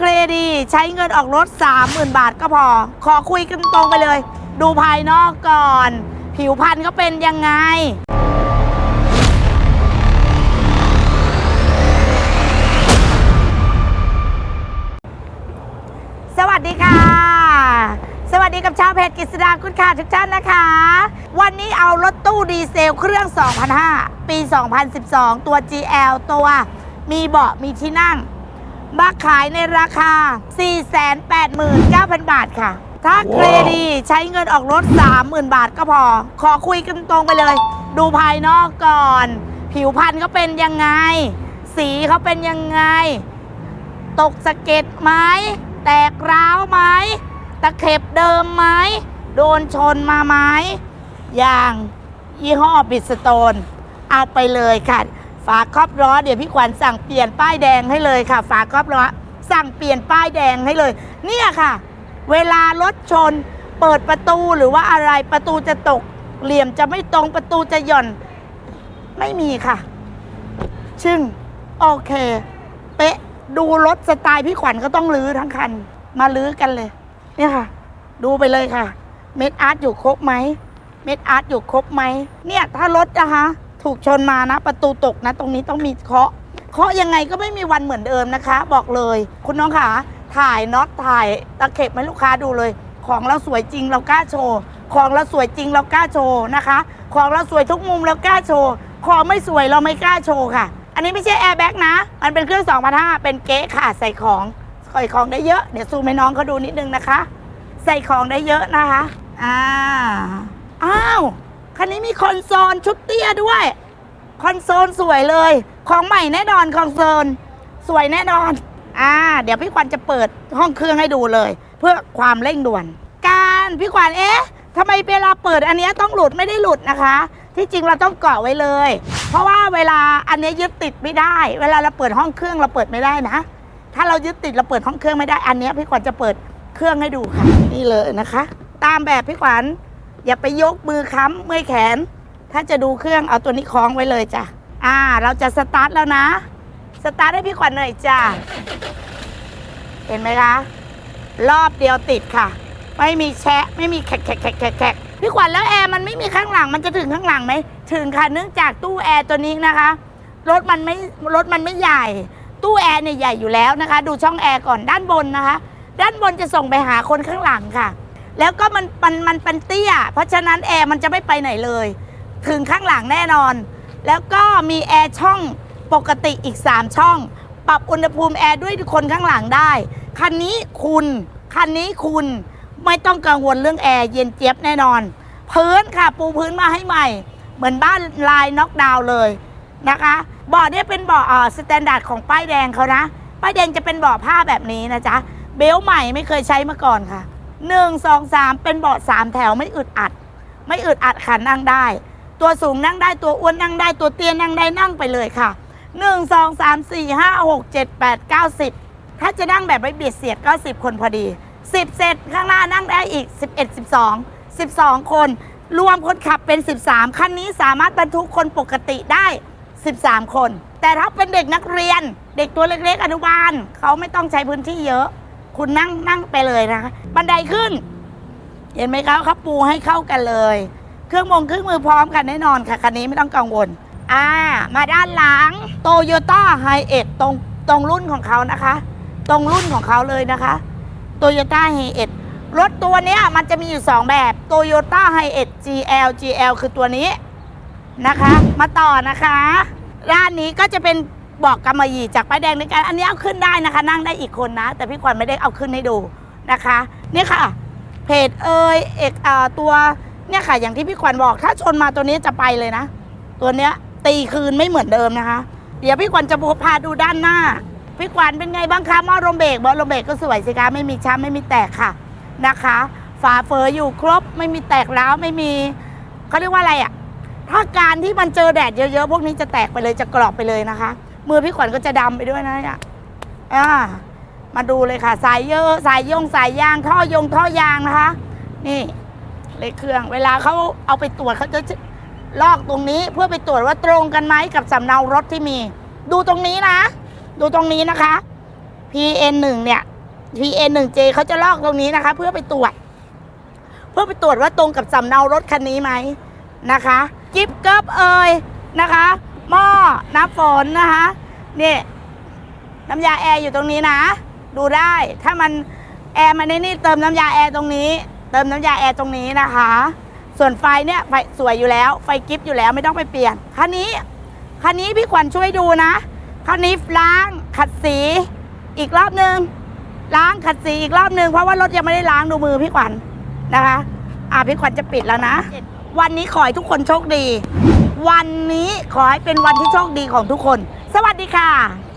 เครดีใช้เงินออกรถ 30,000 บาทก็พอ ขอคุยกันตรงไปเลย ดูภายนอกก่อน ผิวพรรณก็เป็นยังไง สวัสดีค่ะ สวัสดีกับชาวเพจกฤษดาคุณค่าทุกท่านนะคะ วันนี้เอารถตู้ดีเซลเครื่อง 2005 ปี 2012 ตัว GL ตัว มีเบาะมีที่นั่ง มาขายในราคา 489,000 บาทค่ะ ถ้าเครดีใช้เงินออกรถ 30,000 บาทก็พอ ขอคุยกันตรงไปเลย ดูภายนอกก่อน ผิวพรรณเขาเป็นยังไง สีเขาเป็นยังไง ตกสะเก็ดไหม แตกร้าวไหม ตะเข็บเดิมไหม โดนชนมาไหม อย่างยี่ห้อบิสโตน เอาไปเลยค่ะ ฝาครอบล้อเดี๋ยวพี่ขวัญสั่งเปลี่ยนป้ายแดงให้เลยค่ะ ฝาครอบล้อสั่งเปลี่ยนป้ายแดงให้เลย เนี่ยค่ะ เวลารถชน เปิดประตูหรือว่าอะไรประตูจะตก เหลี่ยมจะไม่ตรงประตูจะหย่อน ไม่มีค่ะ ชึ่งโอเค เป๊ะดูรถสไตล์พี่ขวัญก็ต้องลื้อทั้งคัน มาลื้อกันเลย เนี่ยค่ะ ดูไปเลยค่ะ เม็ดอาร์ตอยู่ครบไหมเม็ดอาร์ตอยู่ครบไหมเนี่ยถ้ารถนะคะ ถูกชนมานะ ประตูตกนะ ตรงนี้ต้องมีเคาะ เคาะยังไงก็ไม่มีวันเหมือนเดิมนะคะ บอกเลย คุณน้องค่ะถ่ายน็อตถ่ายตะเข็บให้ลูกค้าดูเลย ของเราสวยจริงเรากล้าโชว์ ของเราสวยจริงเรากล้าโชว์นะคะ ของเราสวยทุกมุมเรากล้าโชว์ ของไม่สวยเราไม่กล้าโชว์ค่ะ อันนี้ไม่ใช่แอร์แบ็กนะ มันเป็นเครื่อง2,500เป็นเก๊ค่ะใส่ของใส่ของได้เยอะ เดี๋ยวซูมให้น้องเขาดูนิดนึงนะคะ ใส่ของได้เยอะนะคะ อ่า อ้าว คันนี้มีคอนโซลชุดเตี้ยด้วย คอนโซลสวยเลย ของใหม่แน่นอนคอนโซลสวยแน่นอน อ่า เดี๋ยวพี่ขวัญจะเปิดห้องเครื่องให้ดูเลย เพื่อความเร่งด่วน การพี่ขวัญเอ๊ะทำไมเวลาเปิดอันนี้ต้องหลุดไม่ได้หลุดนะคะ ที่จริงเราต้องเกาะไว้เลย เพราะว่าเวลาอันนี้ยึดติดไม่ได้ เวลาเราเปิดห้องเครื่องเราเปิดไม่ได้นะ ถ้าเรายึดติดเราเปิดห้องเครื่องไม่ได้อันนี้พี่ขวัญจะเปิดเครื่องให้ดูค่ะ นี่เลยนะคะ ตามแบบพี่ขวัญ อย่าไปยกมือค้ำเมื่อยแขน ถ้าจะดูเครื่องเอาตัวนี้คล้องไว้เลยจ้ะอ่า เราจะสตาร์ทแล้วนะ สตาร์ทให้พี่ขวัญหน่อยจ้ะเห็นไหมคะ รอบเดียวติดค่ะ ไม่มีแชะไม่มีแขกแขกแขกแขกแขกพี่ขวัญแล้วแอร์มันไม่มีข้างหลังมันจะถึงข้างหลังไหมถึงค่ะเนื่องจากตู้แอร์ตัวนี้นะคะรถมันไม่รถมันไม่ใหญ่ ตู้แอร์เนี่ยใหญ่อยู่แล้วนะคะ ดูช่องแอร์ก่อนด้านบนนะคะ ด้านบนจะส่งไปหาคนข้างหลังค่ะ แล้วก็มันมันมันเป็นเตี้ย เพราะฉะนั้นแอร์มันจะไม่ไปไหนเลย ถึงข้างหลังแน่นอน แล้วก็มีแอร์ช่องปกติอีก 3 ช่อง ปรับอุณหภูมิแอร์ด้วยคนข้างหลังได้ คันนี้คุณ คันนี้คุณไม่ต้องกังวลเรื่องแอร์เย็นเจี๊ยบแน่นอน พื้นค่ะปูพื้นมาให้ใหม่ เหมือนบ้านลายน็อกดาวน์เลยนะคะเบาะเนี่ยเป็นเบาะสแตนดาร์ดของป้ายแดงเขานะ ป้ายแดงจะเป็นเบาะผ้าแบบนี้นะจ๊ะ เบลต์ใหม่ไม่เคยใช้มาก่อนค่ะ 1 2 3เป็นเบาะ3แถวไม่อึดอัด ไม่อึดอัดค่ะนั่งได้ ตัวสูงนั่งได้ตัวอ้วนนั่งได้ตัวเตี้ยนั่งได้นั่งไปเลยค่ะ1 2 3 4 5 6 7 8 9 10ถ้าจะนั่งแบบไม่เบียดเสียดก็10คนพอดี10เสร็จข้างหน้านั่งได้อีก11 12 12คน รวมคนขับเป็น13คันนี้สามารถบรรทุกคนปกติได้13คน แต่ถ้าเป็นเด็กนักเรียน เด็กตัวเล็กๆอนุบาลเขาไม่ต้องใช้พื้นที่เยอะ คุณนั่งนั่งไปเลยนะคะบันไดขึ้น เห็นไหมคะเขาปูให้เข้ากันเลย เครื่องมงเครื่องมือพร้อมกันแน่นอนค่ะคันนี้ไม่ต้องกังวล อ่า มาด้านหลังโตโยต้าไฮเอ็ดตรงตรงรุ่นของเขานะคะ ตรงรุ่นของเขาเลยนะคะโตโยต้าไฮเอ็ดรถตัวนี้มันจะมีอยู่ 2 แบบโตโยต้าไฮเอ็ด GL GL คือตัวนี้นะคะ มาต่อนะคะ ด้านนี้ก็จะเป็น บอกกำมะหยี่จากป้ายแดงด้วยกัน อันนี้เอาขึ้นได้นะคะ นั่งได้อีกคนนะ แต่พี่ขวัญไม่ได้เอาขึ้นให้ดูนะคะนี่ค่ะ เพจเอยเอกอ่าตัวเนี่ยค่ะ อย่างที่พี่ขวัญบอก ถ้าชนมาตัวนี้จะไปเลยนะ ตัวเนี้ยตีคืนไม่เหมือนเดิมนะคะ เดี๋ยวพี่ขวัญจะพาดูด้านหน้า พี่ขวัญเป็นไงบ้างคะหมอลมเบรกหมอลมเบรกก็สวยสิคะไม่มีช้ำไม่มีแตกค่ะนะคะ ฝาเฟออยู่ครบไม่มีแตกร้วไม่มีเขาเรียกว่าอะไรอะ่ะถ้าการที่มันเจอแดดเยอะๆ พวกนี้จะแตกไปเลยจะกรอบไปเลยนะคะ มือพี่ขวัญก็จะดำไปด้วยนะเนี่ยอ่ามาดูเลยค่ะ สายเยอะสายยงสายยางท่อยงท่อยางนะคะ นี่เลขเครื่อง เวลาเขาเอาไปตรวจเขาจะลอกตรงนี้เพื่อไปตรวจว่าตรงกันไหมกับสำเนารถที่มี ดูตรงนี้นะ ดูตรงนี้นะคะ PN1 เนี่ย PN1J เขาจะลอกตรงนี้นะคะ เพื่อไปตรวจ เพื่อไปตรวจว่าตรงกับสำเนารถคันนี้ไหมนะคะ จิ๊บเกิบเอยนะคะ หม้อน้ำฝนนะคะนี่น้ำยาแอร์อยู่ตรงนี้นะ ดูได้ถ้ามันแอร์มันในนี่เติมน้ำยาแอร์ตรงนี้ เติมน้ำยาแอร์ตรงนี้นะคะ ส่วนไฟเนี่ยไฟสวยอยู่แล้วไฟกิฟต์อยู่แล้วไม่ต้องไปเปลี่ยนคันนี้คันนี้พี่ขวัญช่วยดูนะคันนี้ล้างขัดสีอีกรอบนึงล้างขัดสีอีกรอบนึงเพราะว่ารถยังไม่ได้ล้างดูมือพี่ขวัญนะคะ อะพี่ขวัญจะปิดแล้วนะ วันนี้ขอให้ทุกคนโชคดี วันนี้ขอให้เป็นวันที่โชคดีของทุกคน สวัสดีค่ะ